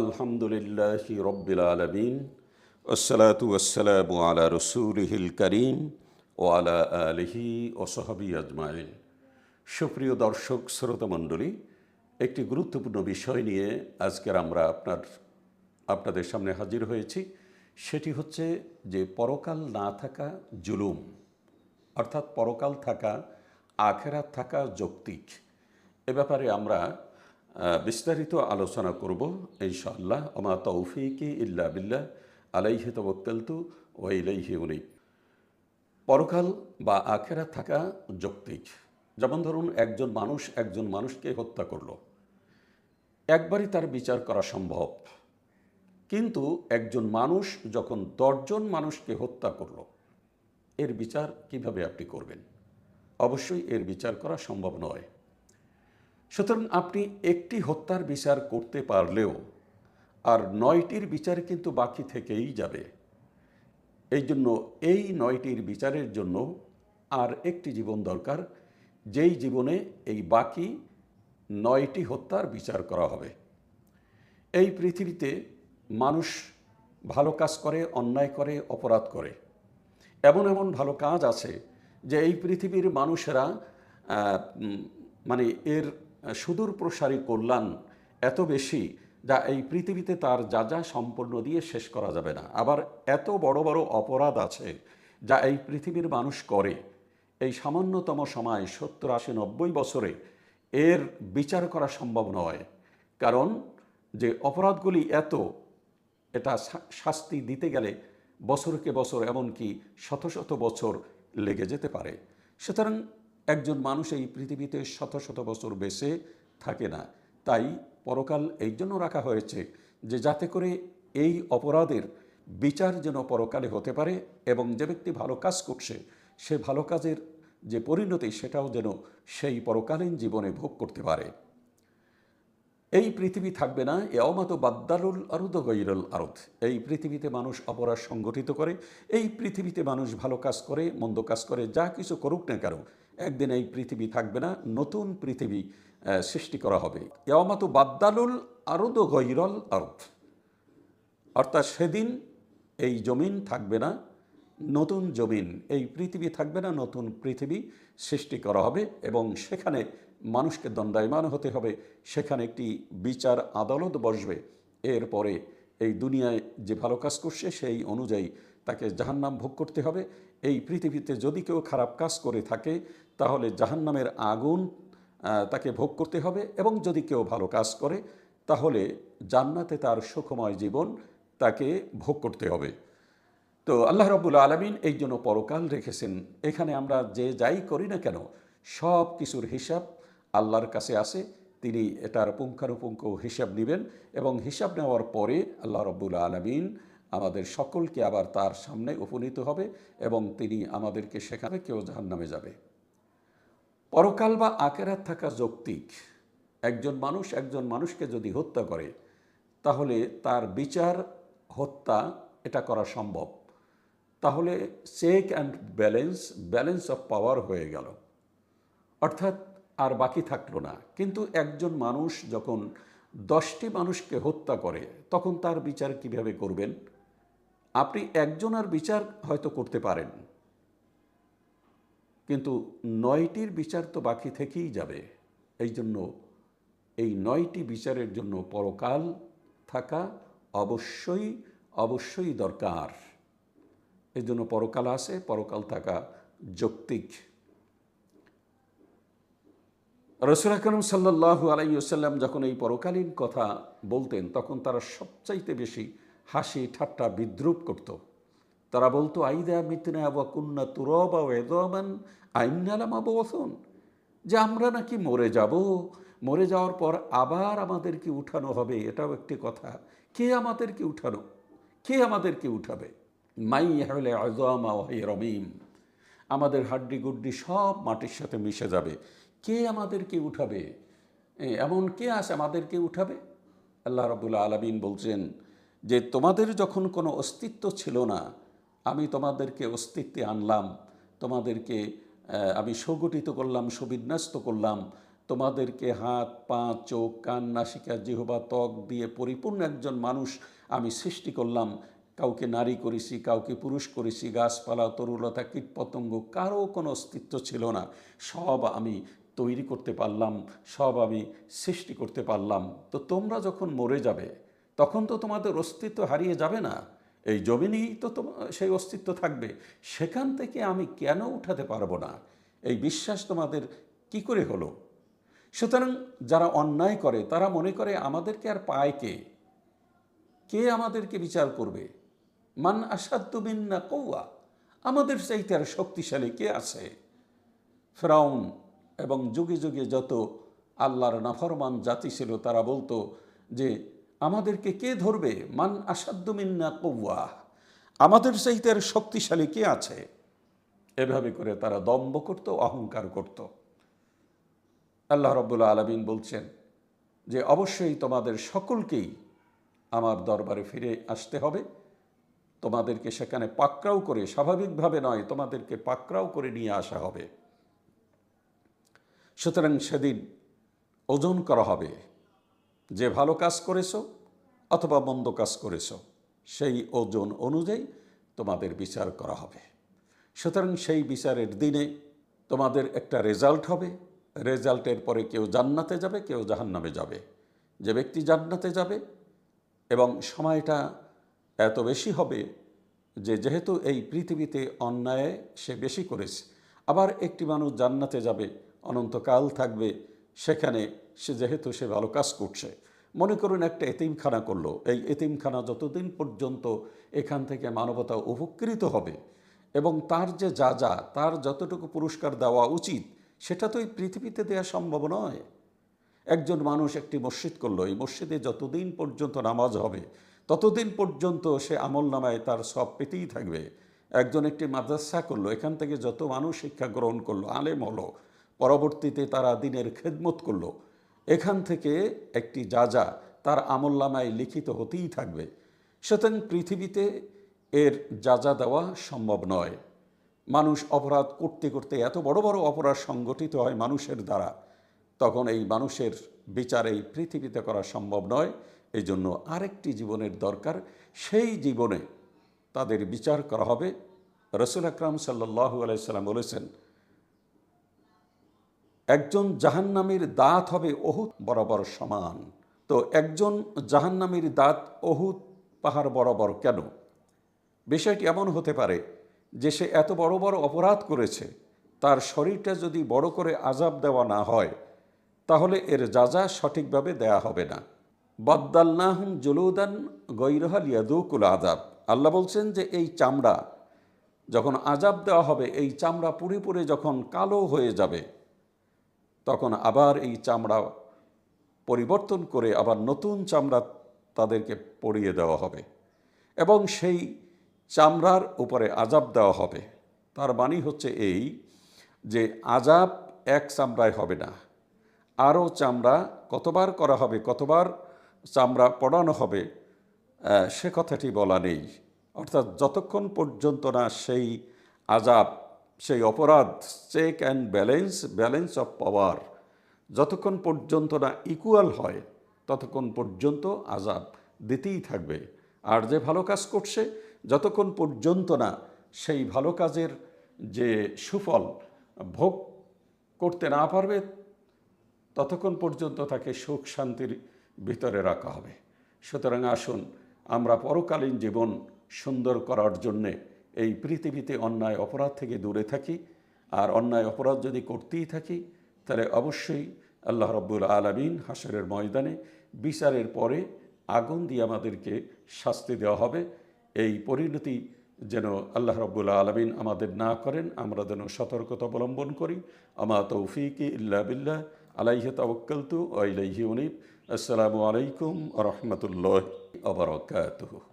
আলহামদুলিল্লাহ রব্বিল আলমিন ওসালাতু ওসালাম আলা রসুলহিল করিম ও আলা আলহি ও সহাবি আজমাইন। সুপ্রিয় দর্শক শ্রোতামণ্ডলী একটি গুরুত্বপূর্ণ বিষয় নিয়ে আজকের আমরা আপনার, আপনাদের সামনে হাজির হয়েছি। সেটি হচ্ছে যে পরকাল না থাকা জুলুম, অর্থাৎ পরকাল থাকা, আখেরাত থাকা যৌক্তিক, এ ব্যাপারে আমরা বিস্তারিত আলোচনা করব, ইনশাআল্লাহ। আমা তৌফিকি ইল্লা বিল্লাহ। আলাইহি তবক্কালতু ও ইলাইহি উনিব। পরকাল বা আখেরা থাকা যৌক্তিক। যেমন ধরুন, একজন মানুষ একজন মানুষকে হত্যা করল। একবারই তার বিচার করা সম্ভব। কিন্তু একজন মানুষ যখন দশজন মানুষকে হত্যা করল, এর বিচার কীভাবে আপনি করবেন? অবশ্যই এর বিচার করা সম্ভব নয়। সুতরাং আপনি একটি হত্যার বিচার করতে পারলেও আর নয়টির বিচার কিন্তু বাকি থেকেই যাবে। এই জন্য এই নয়টির বিচারের জন্য আর একটি জীবন দরকার, যেই জীবনে এই বাকি নয়টি হত্যার বিচার করা হবে। এই পৃথিবীতে মানুষ ভালো কাজ করে, অন্যায় করে, অপরাধ করে। এমন এমন ভালো কাজ আছে যে এই পৃথিবীর মানুষেরা মানে এর সুদূর প্রসারী কল্যাণ এত বেশি যা এই পৃথিবীতে তার যা যা সম্পূর্ণ দিয়ে শেষ করা যাবে না। আবার এত বড় বড় অপরাধ আছে যা এই পৃথিবীর মানুষ করে। এই সামান্যতম সময় সত্তর আশি নব্বই বছরে এর বিচার করা সম্ভব নয়। কারণ যে অপরাধগুলি এত, এটা শাস্তি দিতে গেলে বছরকে বছর এমনকি শত শত বছর লেগে যেতে পারে। সুতরাং একজন মানুষ এই পৃথিবীতে শত শত বছর বেঁচে থাকে না। তাই পরকাল এই জন্য রাখা হয়েছে যে যাতে করে এই অপরাধের বিচার যেন পরকালে হতে পারে এবং যে ব্যক্তি ভালো কাজ করছে, সে ভালো কাজের যে পরিণতি সেটাও যেন সেই পরকালীন জীবনে ভোগ করতে পারে। এই পৃথিবী থাকবে না এমত বাদ্দালুল আরুদ গৈরুল আরদ। এই পৃথিবীতে মানুষ অপরাধ সংগঠিত করে, এই পৃথিবীতে মানুষ ভালো কাজ করে, মন্দ কাজ করে, যা কিছু করুক না কেন একদিন এই পৃথিবী থাকবে না, নতুন পৃথিবী সৃষ্টি করা হবে। এমত বাদ্দালুল আরুদ গৈরল আরদ। অর্থাৎ সেদিন এই জমিন থাকবে না, নতুন জমিন। এই পৃথিবী থাকবে না, নতুন পৃথিবী সৃষ্টি করা হবে এবং সেখানে মানুষকে দণ্ডায়মান হতে হবে, সেখানে একটি বিচার আদালত বসবে। এরপরে এই দুনিয়ায় যে ভালো কাজ করছে, সেই অনুযায়ী তাকে জাহান্নাম ভোগ করতে হবে। এই পৃথিবীতে যদি কেউ খারাপ কাজ করে থাকে, তাহলে জাহান্নামের আগুন তাকে ভোগ করতে হবে এবং যদি কেউ ভালো কাজ করে, তাহলে জান্নাতে তার সুখময় জীবন তাকে ভোগ করতে হবে। তো আল্লাহ রব্বুল আলমিন এই জন্য পরকাল রেখেছেন। এখানে আমরা যে যাই করি না কেন, সব কিছুর হিসাব আল্লাহর কাছে আসে তিনি এটার পুঙ্খানুপুঙ্খ হিসাব নেবেন এবং হিসাব নেওয়ার পরে আল্লাহ রব্বুল আলমিন আমাদের সকলকে আবার তার সামনে উপনীত হবে এবং তিনি আমাদেরকে সেখানে কেউ জাহান্নামে যাবে। পরকাল বা আকেরাত থাকা যৌক্তিক। একজন মানুষ একজন মানুষকে যদি হত্যা করে, তাহলে তার বিচার, হত্যা এটা করা সম্ভব। তাহলে check and balance balance of power হয়ে গেল। অর্থাৎ আর বাকি থাকল না। কিন্তু একজন মানুষ যখন দশটি মানুষকে হত্যা করে, তখন তার বিচার কীভাবে করবেন? আপনি একজনের বিচার হয়তো করতে পারেন। কিন্তু নয়টির বিচার তো বাকি থেকেই যাবে। এই জন্য এই নয়টি বিচারের জন্য পরকাল থাকা অবশ্যই অবশ্যই দরকার। এই জন্য পরকাল আছে পরকাল থাকা যৌক্তিক। রসুল আকরম সাল্লাহু আলাইসাল্লাম যখন এই পরকালীন কথা বলতেন, তখন তারা সবচাইতে বেশি হাসি ঠাট্টা বিদ্রুপ করত। তারা বলতো, আইদা মিতনা বা কুন্না তুরবা ওয়েদামান আইনালাম আবসন যে আমরা নাকি মরে যাব, মরে যাওয়ার পর আবার আমাদেরকে উঠানো হবে, এটাও একটি কথা। কে আমাদেরকে উঠানো? কে আমাদেরকে উঠাবে? মাই হলে আজমা ওয়াহি রমিম। আমাদের হাড্ডি গুড্ডি সব মাটির সাথে মিশে যাবে। কে আমাদেরকে উঠাবে? এমন কে আছে আমাদেরকে উঠাবে? আল্লাহ রবুল্লা আলমিন বলছেন যে তোমাদের যখন কোনো অস্তিত্ব ছিল না, আমি তোমাদেরকে অস্তিত্বে আনলাম, তোমাদেরকে আমি সংগঠিত করলাম, সুবিন্যস্ত করলাম, তোমাদেরকে হাত, পা, চোখ, কান, নাসিকা, জিহবা, ত্বক দিয়ে পরিপূর্ণ একজন মানুষ আমি সৃষ্টি করলাম। কাউকে নারী করেছি, কাউকে পুরুষ করেছি, গাছপালা, তরুলতা, কীটপতঙ্গ কারও কোনো অস্তিত্ব ছিল না। সব আমি তৈরি করতে পারলাম, সব আমি সৃষ্টি করতে পারলাম। তো তোমরা যখন মরে যাবে তখন তো তোমাদের অস্তিত্ব হারিয়ে যাবে না। এই জমিনেই তো সেই অস্তিত্ব থাকবে। সেখান থেকে আমি কেন উঠাতে পারব না? এই বিশ্বাস তোমাদের কি করে হলো? সুতরাং যারা অন্যায় করে, তারা মনে করে আমাদেরকে আর পায় কে? কে আমাদেরকে বিচার করবে? মান আসাদ্দু না কৌয়া আমাদের চাইতে আর শক্তিশালী কে আছে? ফ্রাউন এবং যুগে যুগে যত আল্লাহর নাফরমান জাতি ছিল, তারা বলতো যে আমাদেরকে কে ধরবে? মান আসাদ্দু মিন্না কৌয়া আমাদের চাইতে আর শক্তিশালী কে আছে? এভাবে করে তারা দম্ভ করত, অহংকার করত। আল্লাহ রব্বুল্লা আলমিন বলছেন যে, অবশ্যই তোমাদের সকলকেই আমার দরবারে ফিরে আসতে হবে। তোমাদেরকে সেখানে পাকড়াও করে, স্বাভাবিকভাবে নয়, তোমাদেরকে পাকড়াও করে নিয়ে আসা হবে। সুতরাং সেদিন ওজন করা হবে। যে ভালো কাজ করেছ অথবা মন্দ কাজ করেছ, সেই ওজন অনুযায়ী তোমাদের বিচার করা হবে। সুতরাং সেই বিচারের দিনে তোমাদের একটা রেজাল্ট হবে। রেজাল্টের পরে কেউ জান্নাতে যাবে, কেউ জাহান্নামে যাবে। যে ব্যক্তি জান্নাতে যাবে এবং সময়টা এত বেশি হবে যে যেহেতু এই পৃথিবীতে অন্যায় সে বেশি করেছে, আবার একটি মানুষ জান্নাতে যাবে, অনন্তকাল থাকবে, সেখানে সে যেহেতু সে ভালো কাজ করছে। মনে করুন একটা এতিমখানা করল। এই এতিমখানা যতদিন পর্যন্ত এখান থেকে মানবতা উপকৃত হবে এবং তার যে যা যা, তার যতটুকু পুরস্কার দেওয়া উচিত, সেটা তো এই পৃথিবীতে দেওয়া সম্ভব নয়। একজন মানুষ একটি মসজিদ করল। এই মসজিদে যতদিন পর্যন্ত নামাজ হবে, ততদিন পর্যন্ত সে আমল নামায় তার সব পেতেই থাকবে। একজন একটি মাদ্রাসা করল। এখান থেকে যত মানুষ শিক্ষা গ্রহণ করল, আলেম হলো। পরবর্তীতে তারা দিনের খেদমত করল। এখান থেকে একটি যা যা তার আমল নামায় লিখিত হতেই থাকবে সুতরাং পৃথিবীতে এর যা যা দেওয়া সম্ভব নয়। মানুষ অপরাধ করতে করতে এত বড় বড় অপরাধ সংগঠিত হয় মানুষের দ্বারা, তখন এই মানুষের বিচার এই পৃথিবীতে করা সম্ভব নয়। এই জন্য আরেকটি জীবনের দরকার, সেই জীবনে তাদের বিচার করা হবে। রসুল আকরাম সাল্লাহ আলাইসাল্লাম বলেছেন একজন জাহান্নামীর দাঁত হবে অহুত বরাবর সমান। তো একজন জাহান্নামীর দাঁত অহুত পাহাড় বরাবর কেন? বিষয়টি এমন হতে পারে যে সে এত বড় বড় অপরাধ করেছে, তার শরীরটা যদি বড় করে আজাব দেওয়া না হয়, তাহলে এর যাজা সঠিকভাবে দেয়া হবে না। বদ্দাল্লাহম জলুদান গৈরহাল ইয়াদুকুল আজাব আল্লাহ বলছেন যে এই চামড়া, যখন আজাব দেওয়া হবে, এই চামড়া পুড়ে পুড়ে যখন কালো হয়ে যাবে তখন আবার এই চামড়া পরিবর্তন করে আবার নতুন চামড়া তাদেরকে পরিয়ে দেওয়া হবে এবং সেই চামড়ার উপরে আজাব দেওয়া হবে। তার মানে হচ্ছে এই যে আজাব এক চামড়ায় হবে না। আরও চামড়া কতবার করা হবে, কতবার চামড়া পড়ানো হবে সে কথাটি বলা নেই। অর্থাৎ যতক্ষণ পর্যন্ত না সেই আজাব সেই অপরাধ check and balance balance of power যতক্ষণ পর্যন্ত না ইকুয়াল হয়, ততক্ষণ পর্যন্ত আজাব দিতেই থাকবে। আর যে ভালো কাজ করছে, যতক্ষণ পর্যন্ত না সেই ভালো কাজের যে সুফল ভোগ করতে না পারবে, ততক্ষণ পর্যন্ত তাকে সুখ শান্তির ভিতরে রাখা হবে। সুতরাং আসুন, আমরা পরকালীন জীবন সুন্দর করার জন্যে এই পৃথিবীতে অন্যায় অপরাধ থেকে দূরে থাকি, আর অন্যায় অপরাধ যদি করতেই থাকি, তাহলে অবশ্যই আল্লাহ রব্বুল আলমিন হাসরের ময়দানে বিচারের পরে আগুন দিয়ে আমাদেরকে শাস্তি দেওয়া হবে। এই পরিণতি যেন আল্লাহ রব্বুল আলমিন আমাদের না করেন, আমরা যেন সতর্কতা অবলম্বন করি। আমা তৌফিকি ইল্লা বিল্লাহ, আলাইহি তাওয়াক্কালতু ওয়া ইলাইহি আসসালামু আলাইকুম ওয়া রাহমাতুল্লাহি ওয়া